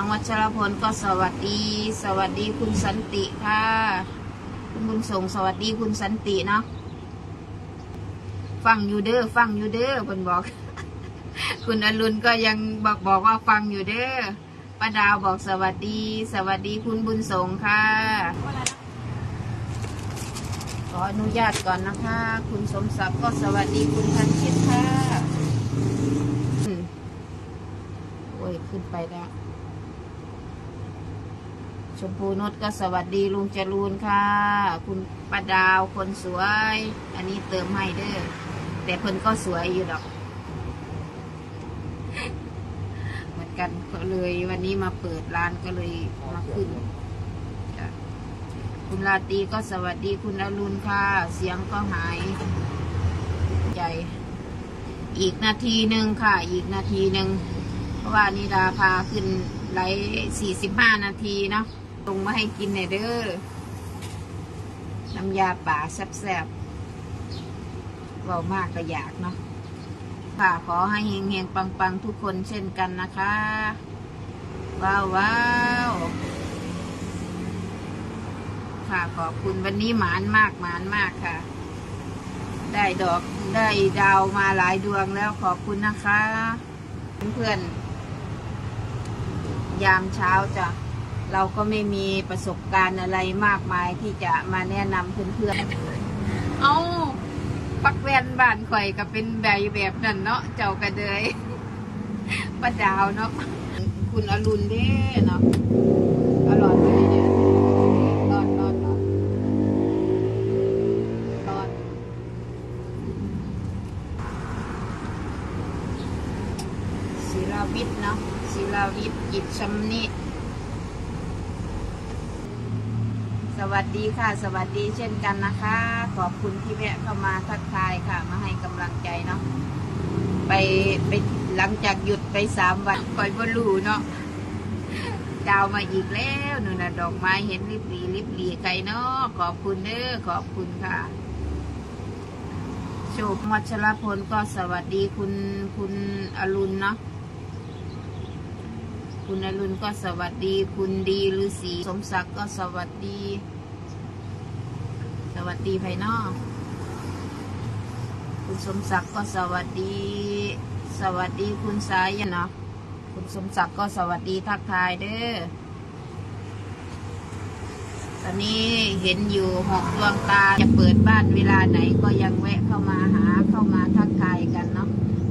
น้องวัชรพลก็สวัสดี สวัสดีคุณสันติค่ะคุณบุญส่งสวัสดีคุณสันติเนาะฟังอยู่เด้อฟังอยู่เด้อเพิ่นบอก คุณอรุณก็ยังบอกบอกว่าฟังอยู่เด้อป้าดาวบอกสวัสดี สวัสดีคุณบุญส่งค่ะ ขออนุญาตก่อนนะคะ คุณสมศักดิ์ก็สวัสดีคุณทันชิตค่ะโอ้ยขึ้นไปแล้ว ชมพูนุชก็สวัสดีลุงจรูนค่ะ คุณป้าดาวคนสวย อันนี้เติมให้เด้อแต่เพิ่นก็สวยอยู่ดอก เหมือนกันก็เลยวันนี้มาเปิดร้านก็เลยมาขึ้น คุณลาตรีก็สวัสดีคุณอรุณค่ะ เสียงก็หายใจ อีกนาทีหนึ่งค่ะ อีกนาทีหนึ่งเพราะว่านิดาพาขึ้นไลฟ์สี่สิบห้านาทีเนาะ ลงมาให้กินหน่ยเด้อ น้ำยาป่าแซ่บๆเบามากก็อยากเนาะค่ะขอให้เฮงๆ ปังๆ ทุกคนเช่นกันนะคะ ว้าวว้าวค่ะขอบคุณวันนี้หมานมากหมานมากค่ะ ได้ดอกได้ดาวมาหลายดวงแล้วขอบคุณนะคะ เพื่อนๆยามเช้าจ้ะ เราก็ไม่มีประสบการณ์อะไรมากมายที่จะมาแนะนำเพื่อนๆ เอาปักแวนบ้านข่อยก็เป็นแบบแบบนั้นเนาะ เจ้ากระเดยป้าดาวเนาะ คุณอรุณเด้เนาะอร่อยเลยเนี่ยรอดรอดรอดรอดศิลาวิทย์เนาะศิลาวิทย์กิจชำนิ สวัสดีค่ะ สวัสดีเช่นกันนะคะ ขอบคุณที่แวะเข้ามาทักทายค่ะ มาให้กำลังใจเนาะไปไปหลังจากหยุดไปสามวันคอยบรูเนาะดาวมาอีกแล้วหนูน่ะดอกไม้เห็นริบหรีริบหรีไกลเนาะขอบคุณเด้อขอบคุณค่ะโชคมัชรพลก็สวัสดีคุณคุณอรุณเนาะ คุณอรุณก็สวัสดี คุณดีฤาษีสมศักดิ์ก็สวัสดี สวัสดีภายนอก คุณสมศักดิ์ก็สวัสดี สวัสดีคุณสายเนาะคุณสมศักดิ์ก็สวัสดีทักทายเด้อตอนนี้เห็นอยู่หกดวงตาจะเปิดบ้านเวลาไหนก็ยังแวะเข้ามาหาเข้ามาทักทายกันเนาะ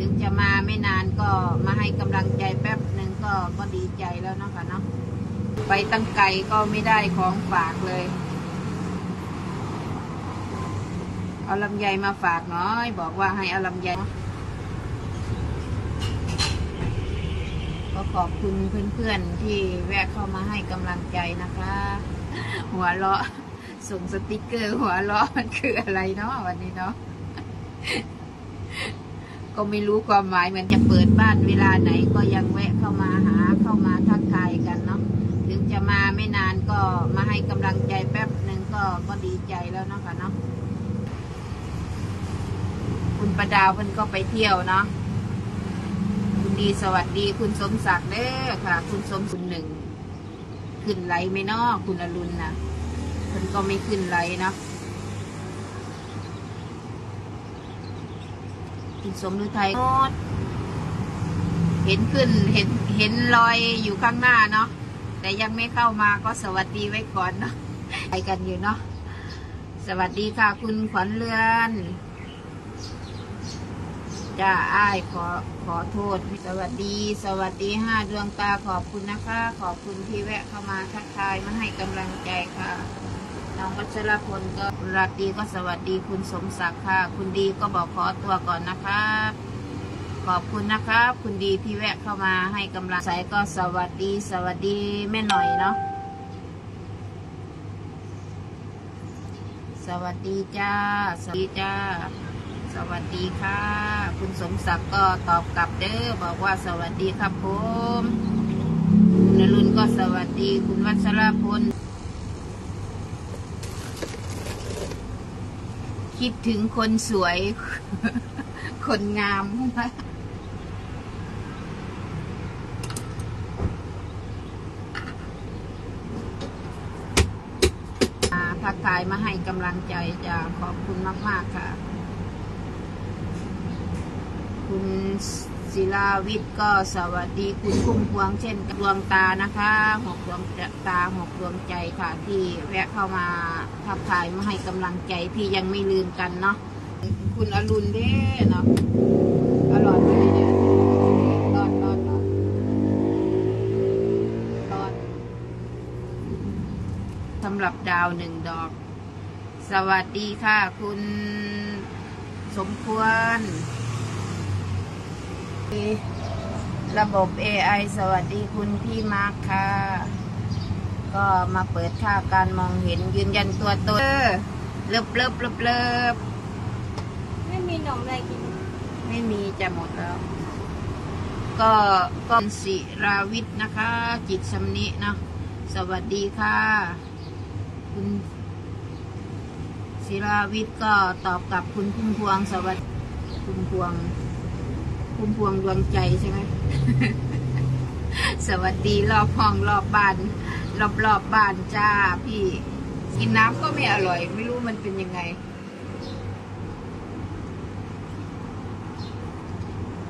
ถึงจะมาไม่นานก็มาให้กำลังใจแป๊บหนึ่งก็ก็ดีใจแล้วเนาะค่ะเนาะไปตั้งไกลก็ไม่ได้ของฝากเลย เอาลำไยมาฝากน้อย บอกว่าให้เอาลำไยก็ขอบคุณเพื่อนๆที่แวะเข้ามาให้กำลังใจนะคะ หัวเราะส่งสติกเกอร์หัวเราะมันคืออะไรเนาะวันนี้เนาะ ก็ไม่รู้ความหมายเหมือนจะเปิดบ้านเวลาไหนก็ยังแวะเข้ามาหาเข้ามาทักทายกันเนาะถึงจะมาไม่นานก็มาให้กำลังใจแป๊บหนึ่งก็ก็ดีใจแล้วเนาะค่ะเนาะคุณประดาวเพิ่นก็ไปเที่ยวเนาะคุณดีสวัสดีคุณสมศักดิ์เด้อค่ะ คุณสมคุณหนึ่งขึ้นไหลไม่นอคุณอรุณนะเพิ่นก็ไม่ขึ้นไหลเนาะ คุณสมฤทัยโนดเห็นขึ้นเห็นเห็นรอยอยู่ข้างหน้าเนาะแต่ยังไม่เข้ามาก็สวัสดีไว้ก่อนเนาะไปกันอยู่เนาะสวัสดีค่ะคุณขวัญเรือนจ้าอ้ายขอขอโทษ สวัสดี สวัสดีห้าดวงตาขอบคุณนะคะ ขอบคุณที่แวะเข้ามาทักทายมาให้กำลังใจค่ะ น้องวัชรพลก็ราตรีก็สวัสดีคุณสมศักดิ์ค่ะ คุณดีก็บอกขอตัวก่อนนะครับขอบคุณนะครับ คุณดีที่แวะเข้ามาให้กำลังใจก็สวัสดีสวัสดีแม่หน่อยเนาะสวัสดีจ้า สวัสดีจ้า สวัสดีค่ะ คุณสมศักดิ์ก็ตอบกลับเด้อบอกว่าสวัสดีครับผมนรุนก็สวัสดีคุณวัชรพล คิดถึงคนสวย คนงามทักทายมาให้กำลังใจจะขอบคุณมาก ๆ ค่ะ คุณ ศิลาวิทย์ก็สวัสดีคุณคุ้มพวงเช่นดวงตานะคะหกดวงตาหกดวงใจค่ะที่แวะเข้ามาทักทายมาให้กำลังใจที่ยังไม่ลืมกันเนาะคุณอรุณเด้เนาะอร่อยไหมเนี่ยรอดรอดรอดรอดสำหรับดาวหนึ่งดอก สวัสดีค่ะ คุณสมควร ระบบ AI สวัสดีคุณพี่มาร์คค่ะ ก็มาเปิดค่าการมองเห็นยืนยันตัวตนเลิบเลิบเลิบเลิบไม่มีหนมอะไรกิน ไม่มีจะหมดแล้ว ก็ก็สิราวิทย์นะคะ จิตสำนิเนาะสวัสดีค่ะ คุณศิราวิทย์ก็ตอบกับคุณพุ่มพวงสวัสดีคุณพวง พุ่มพวงดวงใจใช่ไหม สวัสดีรอบห้องรอบบ้านรอบรอบบ้านจ้าพี่ กินน้ำก็ไม่อร่อย ไม่รู้มันเป็นยังไง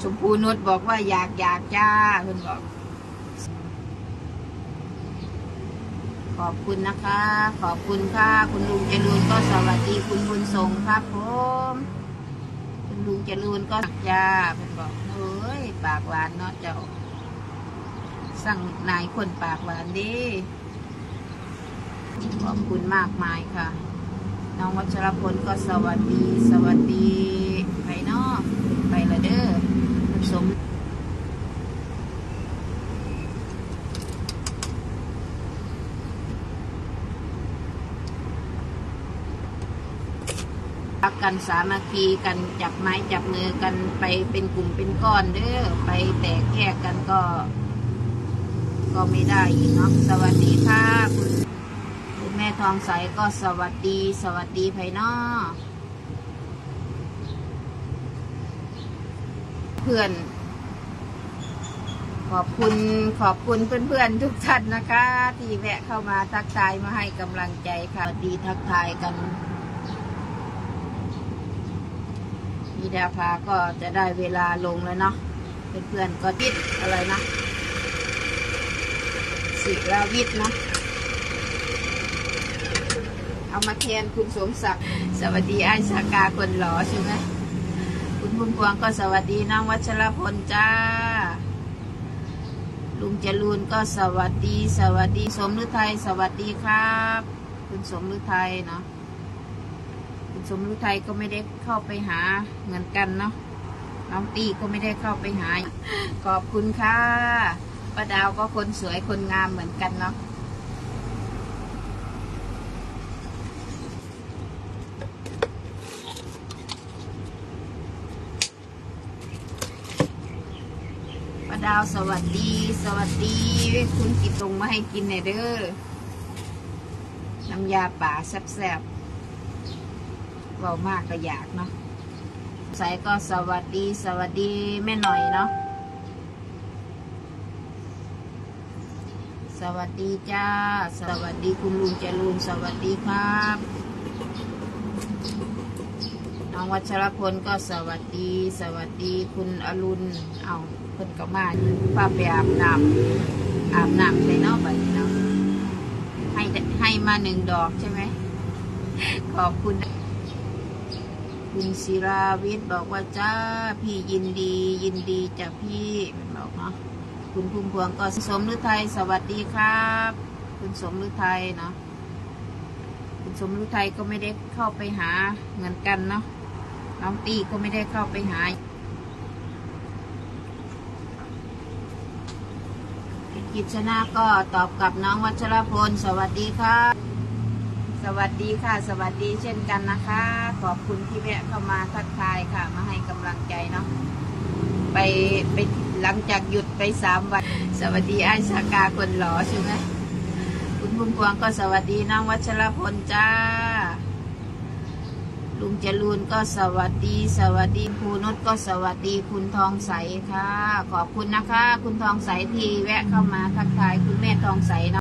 ชมพูนุชบอกว่าอยากอยากจ้าคุณบอก ขอบคุณนะคะ ขอบคุณค่ะ คุณลุงจรูนก็สวัสดีคุณบุญส่งครับผม คุณลุงจรูนก็สักยาเป็นบอกเฮ้ยปากหวานเนาะเจ้า สั่งนายคนปากหวานดิขอบคุณมากมายค่ะ น้องวัชรพลก็สวัสดี สวัสดีไปเนาะไปละเด้อคุณสม รั กันสามัคคีกันจับไม้จับมือกันไปเป็นกลุ่มเป็นก้อนเด้อไปแตกแยกกันก็ ก็ไม่ได้อีกเนาะสวัสดีค่ะคุณคุณแม่ทองใสก็สวัสดี สวัสดีไพนอเพื่อน ขอบคุณขอบคุณเพื่อนๆทุกท่านนะคะ ที่แวะเข้ามาทักทายมาให้กำลังใจค่ะสวัสดีทักทายกัน มีดาภาก็จะได้เวลาลงแล้วเนาะเพื่อนๆก็ติดอะไรนะสิราวิทย์นะเอามาแทนคุณสมศักดิ์สวัสดีไอ้สากาคนหล่อใช่ไหมคุณพุ่มพวงก็สวัสดีน้องวัชรพลจ้า ลุงจรูนก็สวัสดี สวัสดีสมฤทัยสวัสดีครับ คุณสมฤทัยเนาะ สมฤทัยก็ไม่ได้เข้าไปหาเหมือนกันเนาะน้องตีก็ไม่ได้เข้าไปหา ขอบคุณค่ะป้าดาวก็คนสวยคนงามเหมือนกันเนาะป้าดาวสวัสดี สวัสดี คุณกิตรงมาให้กินหน่อยเด้อน้ำยาป่าแซ่บๆ เบามากก็อยากเนาะใส่ก็สวัสดีสวัสดีแม่หน่อยเนาะสวัสดีจ้า สวัสดีคุณลุงจรูนสวัสดีครับน้องวัชรพลก็สวัสดี สวัสดีคุณอรุณเอาเพิ่นก็มาพาไปอาบน้ำอาบน้ำใส่เนาะบัดเนาะให้ให้มาหนึ่งดอกใช่ไหมขอบคุณ คุณศิราวิทย์บอกว่าจ้าพี่ยินดียินดีจ้ะพี่เป็นบอกเนาะคุณพุ่มพวงก็สมฤทัยสวัสดีครับ คุณสมฤทัยเนาะคุณสมฤทัยก็ไม่ได้เข้าไปหาเหมือนกันเนาะน้องตีก็ไม่ได้เข้าไปหากิจชนะก็ตอบกับน้องวัชรพลสวัสดีค่ะ สวัสดีค่ะ สวัสดีเช่นกันนะคะ ขอบคุณที่แวะเข้ามาทักทายค่ะ มาให้กำลังใจเนาะไปไปหลังจากหยุดไปสามวัน สวัสดีไอ้สากาคนหล่อใช่ไหมคุณพุ่มพวงก็สวัสดีน้องวัชรพลจ้า ลุงจรูนก็สวัสดี สวัสดีครูนุชก็สวัสดีคุณทองใสค่ะ ขอบคุณนะคะ คุณทองใสที่แวะเข้ามาทักทายคุณแม่ทองใสเนาะ